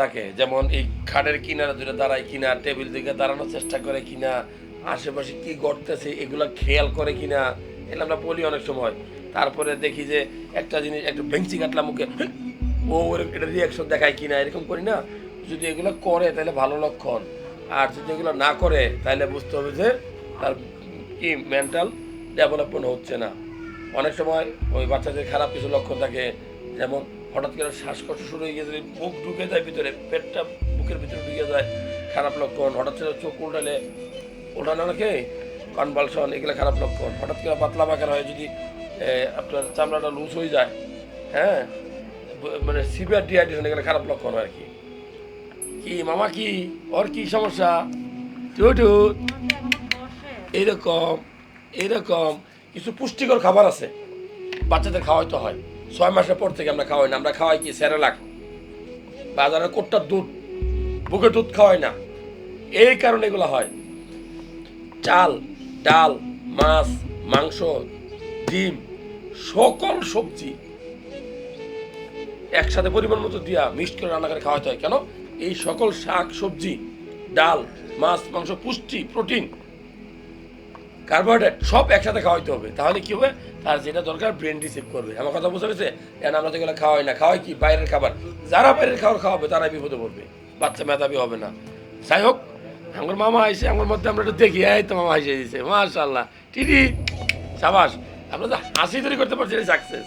থাকে যেমন এই খাটের কিনারে দূরে দাঁড়ায় কিনা, টেবিল দিকে দাঁড়ানোর চেষ্টা করে কিনা, আশেপাশে কি ঘটতেছে, এগুলো খেয়াল করে কিনা এগুলো আমরা বলি অনেক সময়। তারপরে দেখি যে একটা জিনিস, একটু বেঞ্চি কাটলাম মুখে ও ওর এটা রিয়াকশন দেখায় কিনা, এরকম করি না। যদি এগুলো করে, তাহলে ভালো লক্ষণ। আর যদি এগুলো না করে, তাহলে বুঝতে হবে যে তার কি মেন্টাল ডেভেলপমেন্ট হচ্ছে না। অনেক সময় ওই বাচ্চাদের খারাপ কিছু লক্ষণ থাকে, যেমন হঠাৎ করে শ্বাসকষ্ট শুরু হয়ে গেছে মুখ ঢুকে যায় ভিতরে, পেটটা বুকের ভিতরে ঢুকে যায়, খারাপ লক্ষণ। হঠাৎ করে চোখ উল্টালে ওঠানো নাকি? কনভালশন এগুলো খারাপ লক্ষণ। হঠাৎ করে পাতলা পাকার হয়, যদি আপনার চামড়াটা লুজ হয়ে যায় হ্যাঁ? মানে সিভিয়ার ডিহাইড্রেশন এগুলো খারাপ লক্ষণ আর কি। কি, মামা কি? ওর কি সমস্যা? এরকম এরকম, কিছু পুষ্টিকর খাবার আছে, বাচ্চাদের খাওয়াইতে হয়। ছয় মাসের পর থেকে আমরা খাওয়াই না, আমরা খাওয়াই কি স্যারেলাক বাজারের কোটটার দুধ বুকে দুধ খাওয়াই না। এই কারণে এগুলো হয়। চাল, ডাল, মাছ, মাংস, ডিম, সকল সবজি একসাথে পরিমাণ মতো দিয়া মিক্সড করে রান্না করে খাওয়াতে হয়। কেন? এই সকল শাক, সবজি, ডাল, মাছ, মাংস, পুষ্টি, প্রোটিন কার্বোহাইড্রেট সব একসাথে খাওয়াইতে হবে। তাহলে কি হবে? তার যেটা দরকার ব্রেন রিসিভ করবে। আমার কথা বুঝতে পেরেছে কেন আমরা তো এগুলো খাওয়াই না? খাওয়াই কি? বাইরের খাবার। যারা বাইরের খাবার খাওয়াবে তারা বিপদে পড়বে। বাচ্চা মেধাবি হবে না। যাই হোক, আমার মামা আইসে, আমার মধ্যে আমরা একটু দেখি। এই তো মামা আইসে দিয়েছে মার্শাল্লাহ ঠিকই সাবাস। আমরা তো হাসি তৈরি করতে পারছি সাকসেস